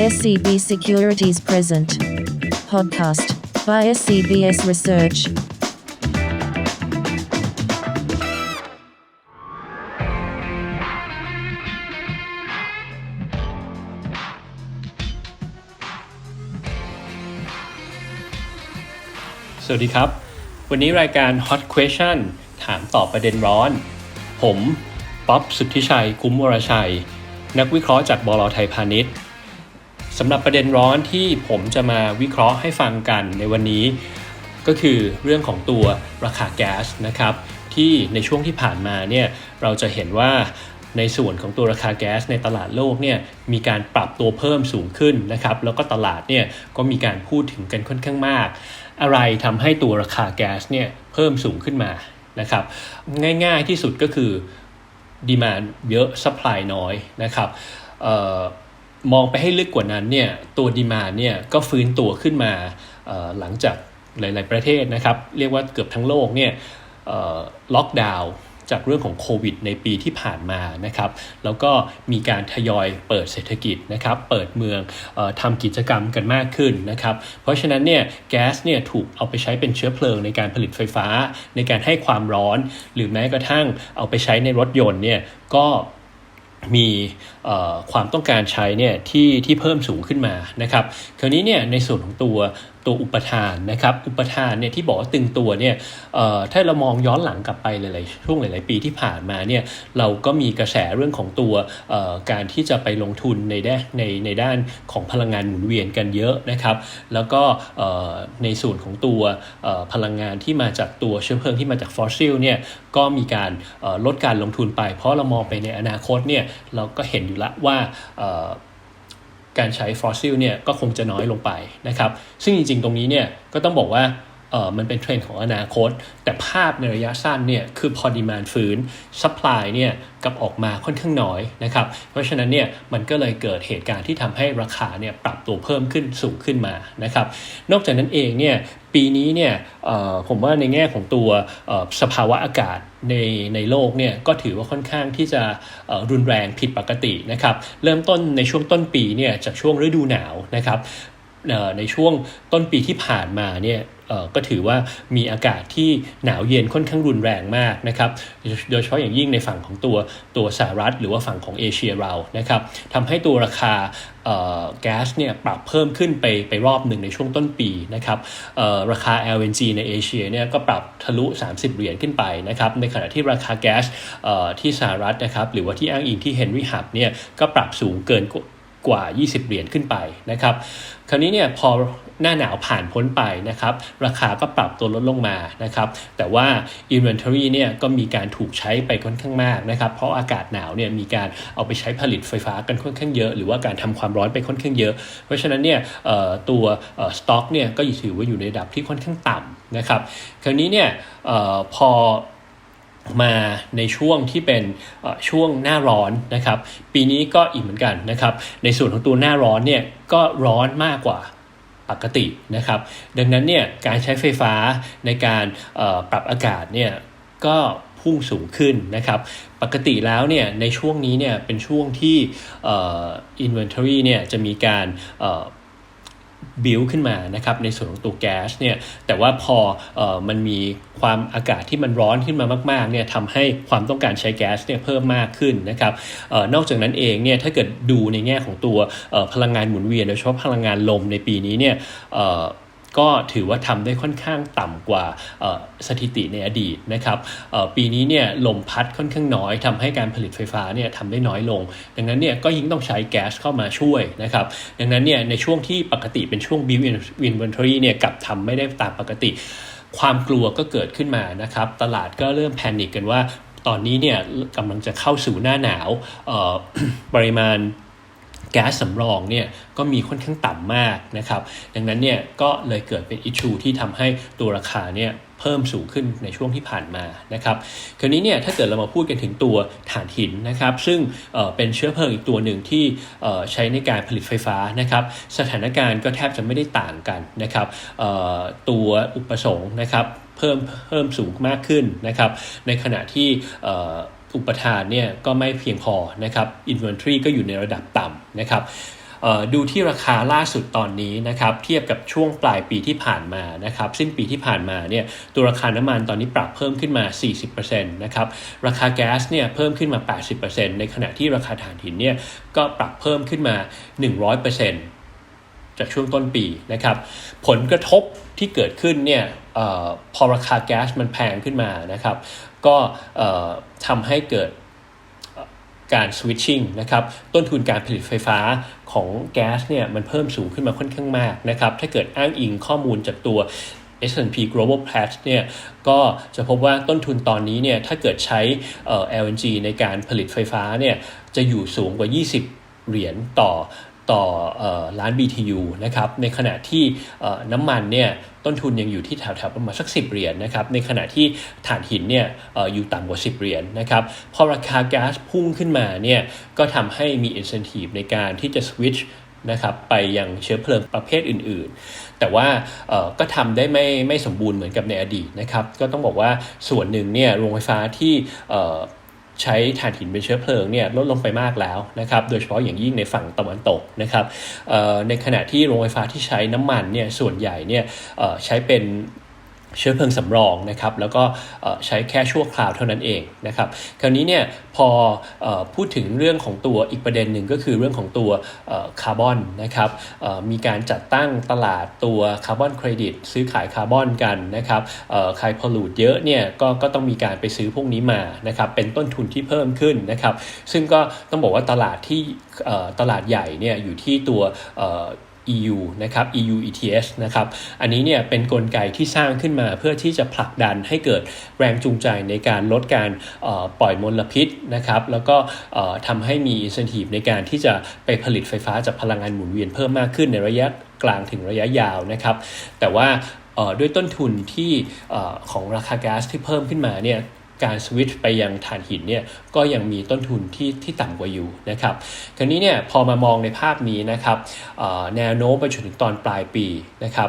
SCB Securities Present. Podcast by SCBS Research. สวัสดีครับ วันนี้รายการ Hot Question ถามตอบประเด็นร้อน ผม ป๊อบสุทธิชัย คุ้มวรชัย นักวิเคราะห์จากบลไทยพาณิชย์ำหรับประเด็นร้อนที่ผมจะมาวิเคราะห์ให้ฟังกันในวันนี้ ก็คือเรื่องของตัวราคาแก๊สนะครับที่ในช่วงที่ผ่านมาเนี่ยเราจะเห็นว่าในส่วนของตัวราคาแก๊สในตลาดโลกเนี่ยมีการปรับตัวเพิ่มสูงขึ้นนะครับแล้วก็ตลาดเนี่ยก็มีการพูดถึงกันค่อนข้างมาก อะไรทำให้ตัวราคาแก๊สเนี่ยเพิ่มสูงขึ้นมานะครับง่ายๆที่สุดก็คือดีมานเยอะสป라이น้อยนะครับเอ่อ มองไปให้ลึกกว่านั้นเนี่ยตัวดีมาเนี่ยก็ฟื้นตัวขึ้นมาหลังจากหลาย ๆ ประเทศนะครับ เรียกว่าเกือบทั้งโลกเนี่ยล็อกดาวน์จากเรื่องของโควิดในปีที่ผ่านมานะครับ แล้วก็มีการทยอยเปิดเศรษฐกิจนะครับ เปิดเมืองออทำกิจกรรมกันมากขึ้นนะครับ เพราะฉะนั้นเนี่ยแก๊สเนี่ยถูกเอาไปใช้เป็นเชื้อเพลิงในการผลิตไฟฟ้า ในการให้ความร้อน หรือแม้กระทั่งเอาไปใช้ในรถยนต์เนี่ยก็ มีความต้องการใช้เนี่ยที่ที่เพิ่มสูงขึ้นมานะครับ คราวนี้เนี่ยในส่วนของตัว ตัวอุปทานนะครับอุปทานเนี่ยที่บอกว่าตึงตัวเนี่ยถ้าเรามองย้อนหลังกลับไปหลายๆช่วงหลาย ๆ ปีที่ผ่านมาเนี่ยเราก็มีกระแสเรื่องของตัวการที่จะไปลงทุนในด้านในในด้านของพลังงานหมุนเวียนกันเยอะนะครับ แล้วก็ในส่วนของตัวพลังงานที่มาจากตัวเชื้อเพลิงที่มาจากฟอสซิลเนี่ยก็มีการลดการลงทุนไป เพราะเรามองไปในอนาคตเนี่ยเราก็เห็นอยู่แล้วว่า การใช้ฟอสซิลเนี่ยก็คงจะน้อยลงไปนะครับซึ่งจริงๆ ตรงนี้เนี่ยก็ต้องบอกว่า เออมันเป็นเทรนด์ของอนาคต แต่ภาพในระยะสั้นเนี่ยคือพอดีมานฟื้นซัพพลายเนี่ยกับออกมาค่อนข้างน้อยนะครับเพราะฉะนั้นเนี่ยมันก็เลยเกิดเหตุการณ์ที่ทำให้ราคาเนี่ยปรับตัวเพิ่มขึ้นสูงขึ้นมานะครับนอกจากนั้นเองเนี่ยปีนี้เนี่ยผมว่าในแง่ของตัวสภาวะอากาศในในโลกเนี่ยก็ถือว่าค่อนข้างที่จะรุนแรงผิดปกตินะครับเริ่มต้นในช่วงต้นปีเนี่ยจากช่วงฤดูหนาวนะครับในช่วงต้นปีที่ผ่านมาเนี่ย ก็ถือว่ามีอากาศที่หนาวเย็นค่อนข้างรุนแรงมากนะครับ โดยเฉพาะอย่างยิ่งในฝั่งของตัวตัวสหรัฐ หรือว่าฝั่งของเอเชียเรานะครับทำให้ตัวราคาแก๊สเนี่ยปรับเพิ่มขึ้นไปไปรอบหนึ่งในช่วงต้นปีนะครับราคา LNG ในเอเชียเนี่ยก็ปรับทะลุ 30 เหรียญขึ้นไปนะครับในขณะที่ราคาแก๊สที่สหรัฐนะครับหรือว่าที่อ้างอิงที่ Henry Hub เนี่ยก็ปรับสูงเกินกว่ากว่า 20 เหรียญขึ้นไปนะครับ คราวนี้เนี่ยพอ หน้าหนาวผ่านพ้นไปนะครับราคาก็ปรับตัวลดลงมานะครับแต่ว่า inventory เนี่ยก็มีการถูกใช้ไปค่อนข้างมากนะครับเพราะอากาศหนาวเนี่ยมีการเอาไปใช้ผลิตไฟฟ้ากันค่อนข้างเยอะ หรือว่าการทำความร้อนไปค่อนข้างเยอะ เพราะฉะนั้นเนี่ยตัวสต็อกเนี่ยก็ถือว่าอยู่ในระดับที่ค่อนข้างต่ำนะครับคราวนี้เนี่ยออพอมาในช่วงที่เป็นช่วงหน้าร้อนนะครับ ปีนี้ก็อีกเหมือนกันนะครับ ในส่วนของตัวหน้าร้อนเนี่ยก็ร้อนมากกว่า กตินะครับ ดังนั้นเนี่ยการใช้ไฟฟ้าในการปรับอากาศเนี่ยก็พุ่งสูงขึ้นนะครับ ปกติแล้วเนี่ยในช่วงนี้เนี่ยเป็นช่วงที่เอ่อ inventory เนี่ยจะมีการ บิลขึ้นมานะครับในส่วนของตัวแก๊สเนี่ยแต่ว่าพอออมันมีความอากาศที่มันร้อนขึ้นมามากๆเนี่ยทำให้ความต้องการใช้แก๊สเนี่ยเพิ่มมากขึ้นนะครับออนอกจากนั้นเองเนี่ยถ้าเกิดดูในแง่ของตัวพลังงานหมุนเวียนโดยเฉพาะพลังงานลมในปีนี้เนี่ย ก็ถือว่าทำได้ค่อนข้างต่ำกว่าสถิติในอดีตนะครับปีนี้เนี่ยลมพัดค่อนข้างน้อยทำให้การผลิตไฟฟ้าเนี่ยทำได้น้อยลง ดังนั้นเนี่ยก็ยิ่งต้องใช้แก๊สเข้ามาช่วยนะครับดังนั้นเนี่ยในช่วงที่ปกติเป็นช่วง build inventory เนี่ยกลับทำไม่ได้ตามปกติ ความกลัวก็เกิดขึ้นมานะครับตลาดก็เริ่มแพนิคกันว่าตอนนี้เนี่ยกำลังจะเข้าสู่หน้าหนาวปริมาณ แก๊สสำรองเนี่ยก็มีค่อนข้างต่ำมากนะครับ ดังนั้นเนี่ยก็เลยเกิดเป็นอิชูที่ทำให้ตัวราคาเนี่ยเพิ่มสูงขึ้นในช่วงที่ผ่านมานะครับ คราวนี้เนี่ยถ้าเกิดเรามาพูดกันถึงตัวถ่านหินนะครับ ซึ่งเเป็นเชื้อเพลิงอีกตัวหนึ่งที่ใช้ในการผลิตไฟฟ้านะครับ สถานการณ์ก็แทบจะไม่ได้ต่างกันนะครับตัวอุปสงค์นะครับเพิ่มเพิ่มสูงมากขึ้นนะครับ ในขณะที่ อุปทานเนี่ยก็ไม่เพียงพอนะครับ inventory ก็อยู่ในระดับต่ำนะครับดูที่ราคาล่าสุดตอนนี้นะครับเทียบกับช่วงปลายปีที่ผ่านมานะครับสิ้นปีที่ผ่านมาเนี่ยตัวราคาน้ำมันตอนนี้ปรับเพิ่มขึ้นมา 40%นะครับราคาแก๊สเนี่ยเพิ่มขึ้นมา 80%ในขณะที่ราคาถ่านหินเนี่ยก็ปรับเพิ่มขึ้นมา 100%จากช่วงต้นปีนะครับผลกระทบที่เกิดขึ้นเนี่ยออพอราคาแก๊สมันแพงขึ้นมานะครับ ก็ทำให้เกิดการ switching นะครับต้นทุนการผลิตไฟฟ้าของแก๊สเนี่ยมันเพิ่มสูงขึ้นมาค่อนข้างมากนะครับถ้าเกิดอ้างอิงข้อมูลจากตัว S&P Global Platts เนี่ยก็จะพบว่าต้นทุนตอนนี้เนี่ยถ้าเกิดใช้ LNG ในการผลิตไฟฟ้าเนี่ยจะอยู่สูงกว่า 20 เหรียญต่อ ต่อล้าน BTU นะครับ ในขณะที่น้ำมันเนี่ยต้นทุนยังอยู่ที่แถวๆประมาณสัก 10 เหรียญนะครับ ในขณะที่ถ่านหินเนี่ยอออยู่ต่ำกว่า 10 เหรียญนะครับ พอราคาแก๊สพุ่งขึ้นมาเนี่ยก็ทำให้มี incentive ในการที่จะ switch นะครับไปยังเชื้อเพลิงประเภทอื่นๆ แต่ว่าก็ทำได้ไม่ไม่สมบูรณ์เหมือนกับในอดีตนะครับ ก็ต้องบอกว่าส่วนหนึ่งเนี่ยโรงไฟฟ้าที่ ใช้ถ่านหินเป็นเชื้อเพลิงเนี่ยลดลงไปมากแล้วนะครับโดยเฉพาะอย่างยิ่งในฝั่งตะวันตกนะครับในขณะที่โรงไฟฟ้าที่ใช้น้ำมันเนี่ยส่วนใหญ่เนี่ยใช้เป็น เชื้อเพลิงสำรองนะครับแล้วก็ใช้แค่ชั่วคราวเท่านั้นเองนะครับคราวนี้เนี่ยพออพูดถึงเรื่องของตัวอีกประเด็นหนึ่งก็คือเรื่องของตัวคาร์บอนนะครับมีการจัดตั้งตลาดตัวคาร์บอนเครดิตซื้อขายคาร์บอนกันนะครับใครพลูดเยอะเนี่ยก็ก็ต้องมีการไปซื้อพวกนี้มานะครับเป็นต้นทุนที่เพิ่มขึ้นนะครับซึ่งก็ต้องบอกว่าตลาดที่ตลาดใหญ่เนี่ยอยู่ที่ตัว EU นะครับ EU ETS นะครับ อันนี้เนี่ยเป็นนกลไกที่สร้างขึ้นมาเพื่อที่จะผลักดันให้เกิดแรงจูงใจในการลดการปล่อยมลพิษนะครับ แล้วก็ทำให้มี incentive ในการที่จะไปผลิตไฟฟ้าจากพลังงานหมุนเวียนเพิ่มมากขึ้นในระยะกลางถึงระยะยาวนะครับ แต่ว่าด้วยต้นทุนที่ของราคาก๊าซที่เพิ่มขึ้นมาเนี่ย การสวิตช์ไปยังถ่านหินเนี่ยก็ยังมีต้นทุนที่ที่ต่ำกว่าอยู่นะครับคราวนี้เนี่ยพอมามองในภาพนี้นะครับแนวโน้มไปจนถึงตอนปลายปีนะครับ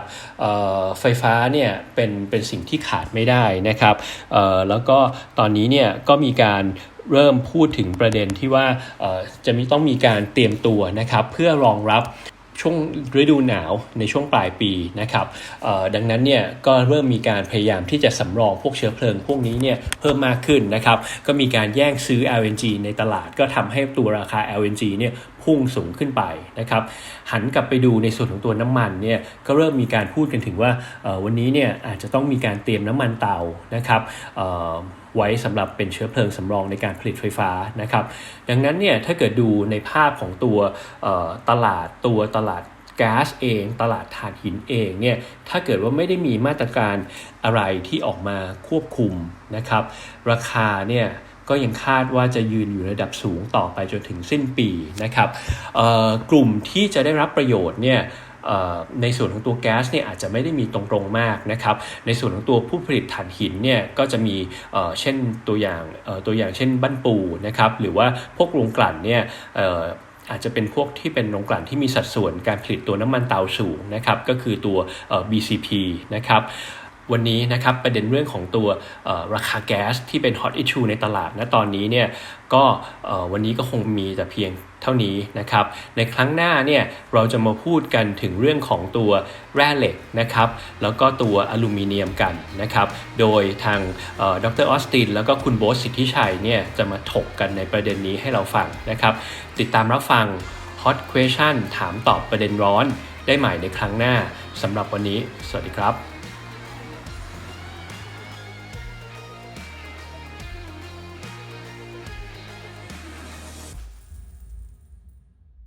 ไฟฟ้าเนี่ยเป็นเป็นสิ่งที่ขาดไม่ได้นะครับแล้วก็ตอนนี้เนี่ยก็มีการเริ่มพูดถึงประเด็นที่ว่าจะมีต้องมีการเตรียมตัวนะครับเพื่อรองรับ ช่วงฤดูหนาวในช่วงปลายปีนะครับดังนั้นเนี่ยก็เริ่มมีการพยายามที่จะสำรองพวกเชื้อเพลิงพวกนี้เนี่ยเพิ่มมากขึ้นนะครับก็มีการแย่งซื้อ LNG ในตลาดก็ทำให้ตัวราคา LNG เนี่ย พุ่งสูงขึ้นไปนะครับหันกลับไปดูในส่วนของตัวน้ำมันเนี่ยก็เริ่มมีการพูดกันถึงว่าวันนี้เนี่ยอาจจะต้องมีการเตรียมน้ำมันเตานะครับไว้สำหรับเป็นเชื้อเพลิงสำรองในการผลิตไฟฟ้านะครับดังนั้นเนี่ยถ้าเกิดดูในภาพของตัวตลาดตัวตลาดก๊าซเองตลาดถ่านหินเองเนี่ยถ้าเกิดว่าไม่ได้มีมาตรการอะไรที่ออกมาควบคุมนะครับราคาเนี่ย ก็ยังคาดว่าจะยืนอยู่ระดับสูงต่อไปจนถึงสิ้นปีนะครับกลุ่มที่จะได้รับประโยชน์เนี่ยในส่วนของตัวแก๊สเนี่ยอาจจะไม่ได้มีตรงๆมากนะครับในส่วนของตัวผู้ผลิตถ่านหินเนี่ยก็จะมีเช่นตัวอย่างตัวอย่างเช่นบ้านปูนะครับหรือว่าพวกโรงกลั่นเนี่ยอาจจะเป็นพวกที่เป็นโรงกลั่นที่มีสัดส่วนการผลิตตัวน้ำมันเตาสูงนะครับก็คือตัว BCP นะครับ วันนี้นะครับประเด็นเรื่องของตัวราคาแก๊สที่เป็น hot issue ในตลาดณตอนนี้เนี่ยก็วันนี้ก็คงมีแต่เพียงเท่านี้นะครับในครั้งหน้าเนี่ยเราจะมาพูดกันถึงเรื่องของตัวแร่เหล็กนะครับแล้วก็ตัวอลูมิเนียมกันนะครับโดยทางดรออสตินแล้วก็คุณโบ๊ทสิทธิชัยเนี่ยจะมาถกกันในประเด็นนี้ให้เราฟังนะครับติดตามรับฟัง Hot Question ถามตอบประเด็นร้อนได้ใหม่ในครั้งหน้าสำหรับวันนี้ สวัสดีครับ